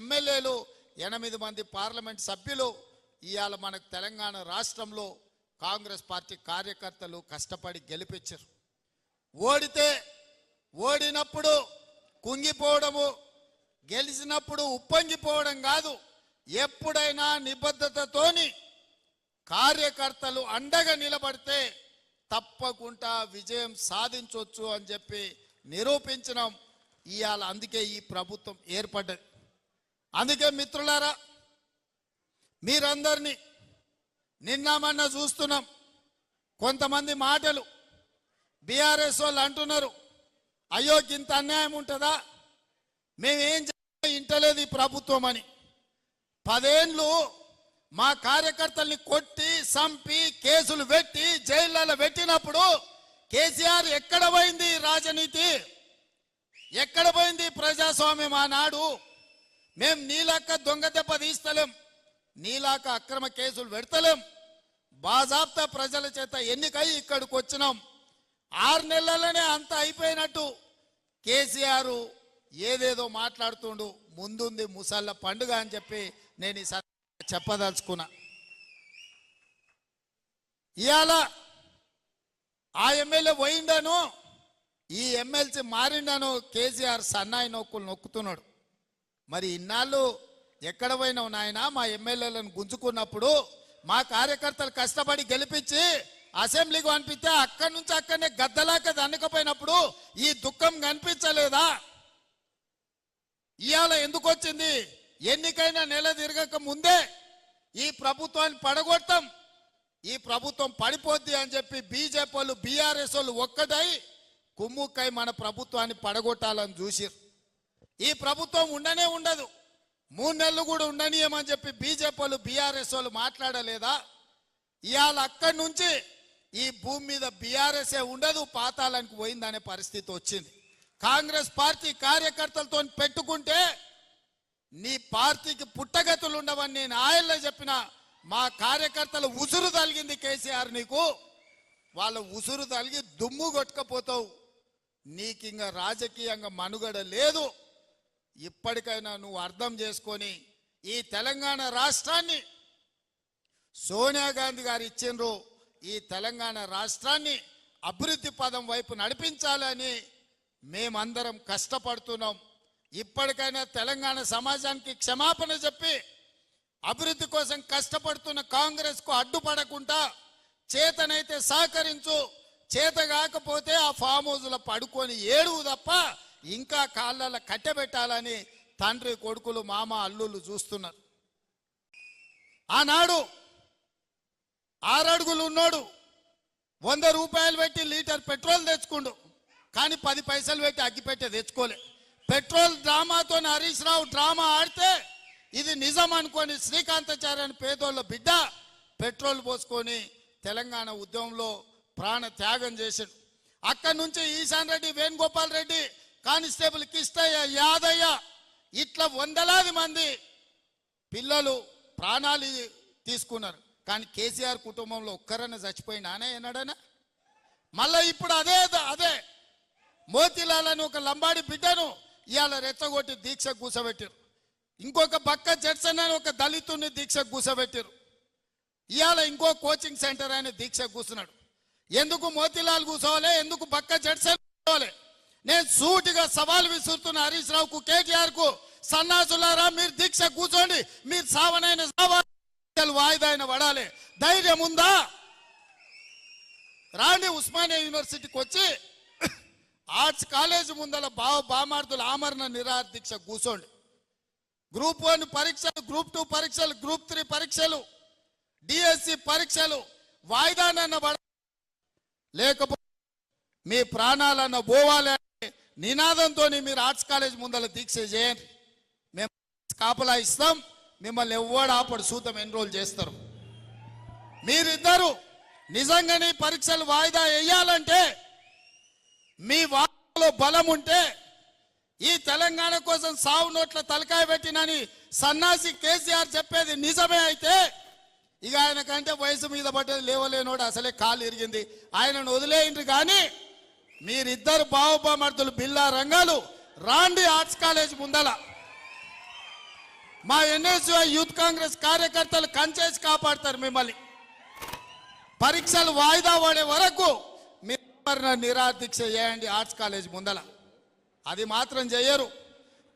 ఎమ్మెల్యేలు ఎనిమిది మంది పార్లమెంట్ సభ్యులు ఇవాళ మనకు తెలంగాణ రాష్ట్రంలో కాంగ్రెస్ పార్టీ కార్యకర్తలు కష్టపడి గెలిపించారు. ఓడితే ఓడినప్పుడు కుంగిపోవడము గెలిచినప్పుడు ఉప్పొంగిపోవడం కాదు ఎప్పుడైనా నిబద్ధతతోని కార్యకర్తలు అండగా నిలబడితే తప్పకుండా విజయం సాధించవచ్చు అని చెప్పి నిరూపించడం ఇవాళ అందుకే ఈ ప్రభుత్వం ఏర్పడ్డది. అందుకే మిత్రులారా మీరందరినీ నిన్నామన్నా చూస్తున్నాం. కొంతమంది మాటలు బీఆర్ఎస్ వాళ్ళు అంటున్నారు అయ్యో ఇంత అన్యాయం ఉంటుందా? మేమేం చేయాలో ఇంటలేదు ఈ ప్రభుత్వం అని. పదేండ్లు మా కార్యకర్తల్ని కొట్టి సంపి కేసులు పెట్టి జైళ్ళలో పెట్టినప్పుడు కేసీఆర్ ఎక్కడ పోయింది రాజనీతి? ఎక్కడ పోయింది ప్రజాస్వామ్యం ఆనాడు? మేం నీలాక దొంగ దెబ్బ తీస్తలేం నీలాక అక్రమ కేసులు పెడతలేం. బాజాబ్తా ప్రజల చేత ఎన్నికై ఇక్కడికి వచ్చినాం. ఆరు నెలలనే అంత అయిపోయినట్టు కేసీఆర్ ఏదేదో మాట్లాడుతుండు ముందుంది ముసళ్ళ పండుగ అని చెప్పి నేను ఈ చెప్పదలుచుకున్నా. ఇవాళ ఆ ఎమ్మెల్యే పోయిండను ఈ ఎమ్మెల్సీ మారిండను కేసీఆర్ సన్నాయి నొక్కులు నొక్కుతున్నాడు. మరి ఇన్నాళ్ళు ఎక్కడ పోయినావు నాయన? మా ఎమ్మెల్యేలను గుంజుకున్నప్పుడు మా కార్యకర్తలు కష్టపడి గెలిపించి అసెంబ్లీకి పంపిస్తే అక్కడి నుంచి అక్కడనే గద్దలాక దండకపోయినప్పుడు ఈ దుఃఖం కనిపించలేదా? ఇవాళ ఎందుకు వచ్చింది? ఎన్నికైనా నెల తిరగక ముందే ఈ ప్రభుత్వాన్ని పడగొడతాం. ఈ ప్రభుత్వం పడిపోద్ది అని చెప్పి బీజేపీ వాళ్ళు బీఆర్ఎస్ వాళ్ళు ఒక్కటై కుమ్ముక్కై మన ప్రభుత్వాన్ని పడగొట్టాలని చూసిరు ఈ ప్రభుత్వం ఉండనే ఉండదు. మూడు నెలలు కూడా ఉండనీయమని చెప్పి బీజేపీ వాళ్ళు బీఆర్ఎస్ వాళ్ళు మాట్లాడలేదా? ఇవాళ అక్కడి నుంచి ఈ భూమి మీద బీఆర్ఎస్ఏ ఉండదు పాతాళానికి పోయిందనే పరిస్థితి వచ్చింది. కాంగ్రెస్ పార్టీ కార్యకర్తలతో పెట్టుకుంటే నీ పార్టీకి పుట్టగతులు ఉండవని నేను ఆయల్లో చెప్పిన మా కార్యకర్తలు ఉసురు తలిగింది కేసీఆర్ నీకు. వాళ్ళ ఉసురు తలిగి దుమ్ము కొట్టుకపోతావు. నీకు ఇంకా రాజకీయంగా మనుగడ లేదు. ఇప్పటికైనా నువ్వు అర్థం చేసుకొని ఈ తెలంగాణ రాష్ట్రాన్ని సోనియా గాంధీ గారు ఇచ్చిండ్రు ఈ తెలంగాణ రాష్ట్రాన్ని అభివృద్ధి పదం వైపు నడిపించాలని మేమందరం కష్టపడుతున్నాం. ఇప్పటికైనా తెలంగాణ సమాజానికి క్షమాపణ చెప్పి అభివృద్ధి కోసం కష్టపడుతున్న కాంగ్రెస్కు అడ్డుపడకుండా చేతనైతే సహకరించు చేత కాకపోతే ఆ ఫామ్ హౌజ్లో పడుకొని ఏడువు తప్ప ఇంకా కాళ్ళ కట్టెబెట్టాలని తండ్రి కొడుకులు మామ అల్లుళ్ళు చూస్తున్నారు. ఆనాడు ఆరడుగులు ఉన్నాడు. వంద రూపాయలు పెట్టి లీటర్ పెట్రోల్ తెచ్చుకుండు. కానీ పది పైసలు పెట్టి అగ్గిపెట్టే తెచ్చుకోలే. పెట్రోల్ డ్రామాతో హరీష్ రావు డ్రామా ఆడితే ఇది నిజం అనుకొని శ్రీకాంతాచార్య అని పేదోళ్ళ బిడ్డ పెట్రోల్ పోసుకొని తెలంగాణ ఉద్యమంలో ప్రాణ త్యాగం చేశాడు. అక్కడి నుంచి ఈశాన్ రెడ్డి వేణుగోపాల్ రెడ్డి కానిస్టేబుల్ కిష్టయ్య యాదయ్య ఇట్లా వందలాది మంది పిల్లలు ప్రాణాలు తీసుకున్నారు. కానీ కేసీఆర్ కుటుంబంలో ఒక్కరన్నా చచ్చిపోయినానే ఏనాడనా మళ్ళా ఇప్పుడు అదే అదే మోతీలాల్ అని ఒక లంబాడి బిడ్డను ఇవాళ రెచ్చగొట్టి దీక్ష కూసబెట్టారు ఇంకొక బక్క జడ్సన్ అని ఒక దళితుని దీక్ష కూసబెట్టారు ఇవాళ ఇంకో కోచింగ్ సెంటర్ అని దీక్ష కూసున్నాడు ఎందుకు మోతీలాల్ కూసోవాలి? ఎందుకు బక్క జడ్సన్ కూసోవాలి? నేను సూటిగా సవాల్ విసురుతున్న హరీష్ రావుకు కేటీఆర్కు సన్నాసులారా మీరు దీక్ష కూర్చోండి. మీరు సావనైన సావాలి వాయిదా అయిన పడాలి. ధైర్యం ఉందా? రాండి ఉస్మానియా యూనివర్సిటీకి వచ్చి ఆర్ట్స్ కాలేజ్ ముందల బావ బామార్దుల ఆమరణ నిరాహార దీక్ష కూర్చోండి. గ్రూప్ వన్ పరీక్షలు గ్రూప్ టూ పరీక్షలు గ్రూప్ త్రీ పరీక్షలు డిఎస్సి పరీక్షలు వాయిదానన్న వడ లేకపోతే మీ ప్రాణాలన్న పోవాలి. నినాదంతో మీరు ఆర్ట్స్ కాలేజ్ ముందర దీక్ష చేయండి. మేము కాపలా ఇస్తాం. మిమ్మల్ని ఎవ్వడు ఆపడు. సూతం ఎన్రోల్ చేస్తారు? మీరిద్దరు నిజంగానే పరీక్షలు వాయిదా వేయాలంటే మీ వాళ్ళలో బలం ఉంటే ఈ తెలంగాణ కోసం సావు నోట్ల తలకాయ పెట్టినని సన్నాసి కేసీఆర్ చెప్పేది నిజమే అయితే ఇక ఆయన కంటే వయసు మీద పడ్డది లేవలేనోడు అసలే కాలు ఇరిగింది. ఆయనను వదిలేయండి కానీ మీరిద్దరు బావబామర్దులు బిల్లా రంగాలు రాండి ఆర్ట్స్ కాలేజ్ ముందల. మా ఎన్ఎస్యుఐ యూత్ కాంగ్రెస్ కార్యకర్తలు కంచేసి కాపాడతారు మిమ్మల్ని. పరీక్షలు వాయిదా పడే వరకు మీరు నిరాదీక్ష చేయండి ఆర్ట్స్ కాలేజ్ ముందల. అది మాత్రం చేయరు.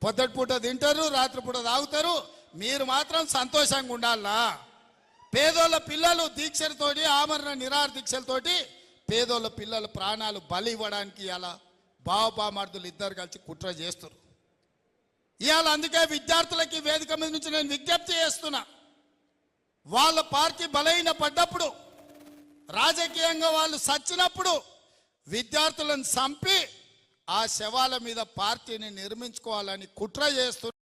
పొద్దుటి పూట తింటారు రాత్రిపూట తాగుతారు. మీరు మాత్రం సంతోషంగా ఉండాలా పేదోళ్ళ పిల్లలు దీక్షలతోటి ఆమరణ నిరాహార దీక్షలతోటి పేదోళ్ళ పిల్లల ప్రాణాలు బలి ఇవ్వడానికి ఇలా బావబామార్దులు ఇద్దరు కలిసి కుట్ర చేస్తారు ఇవాళ అందుకే విద్యార్థులకి వేదిక మీద నుంచి నేను విజ్ఞప్తి చేస్తున్నా. వాళ్ళ పార్టీ బలహీన పడ్డప్పుడు రాజకీయంగా వాళ్ళు సచ్చినప్పుడు విద్యార్థులను చంపి ఆ శవాల మీద పార్టీని నిర్మించుకోవాలని కుట్ర చేస్తున్నారు